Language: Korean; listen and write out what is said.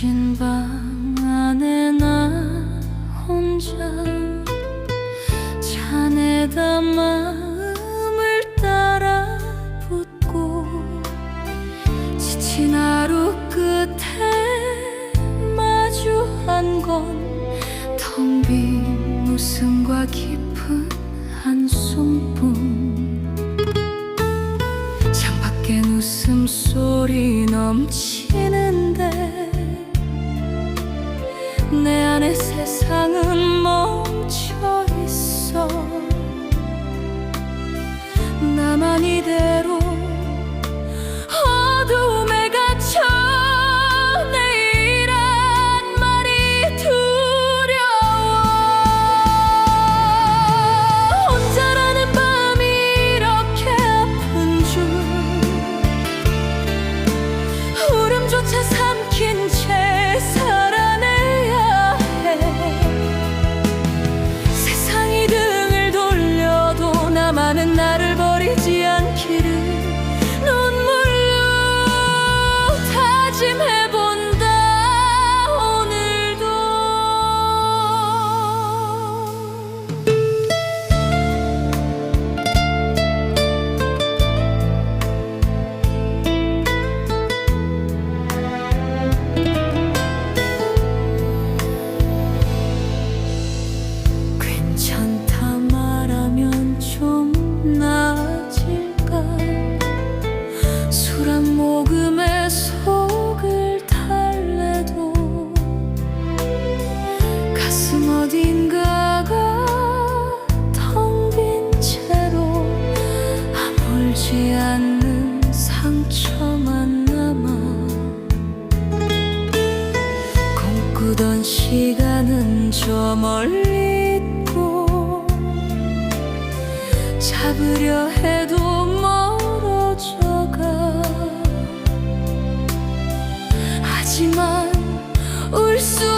신방 안에 나 혼자 자네다 마음을 따라 붙고 지친 하루 끝에 마주한 건 텅 빈 웃음과 깊은 한숨뿐. 창밖엔 웃음소리 넘치는데 neanesse 보던 시간은 저 멀리 있고 잡으려 해도 멀어져가. 하지만 울수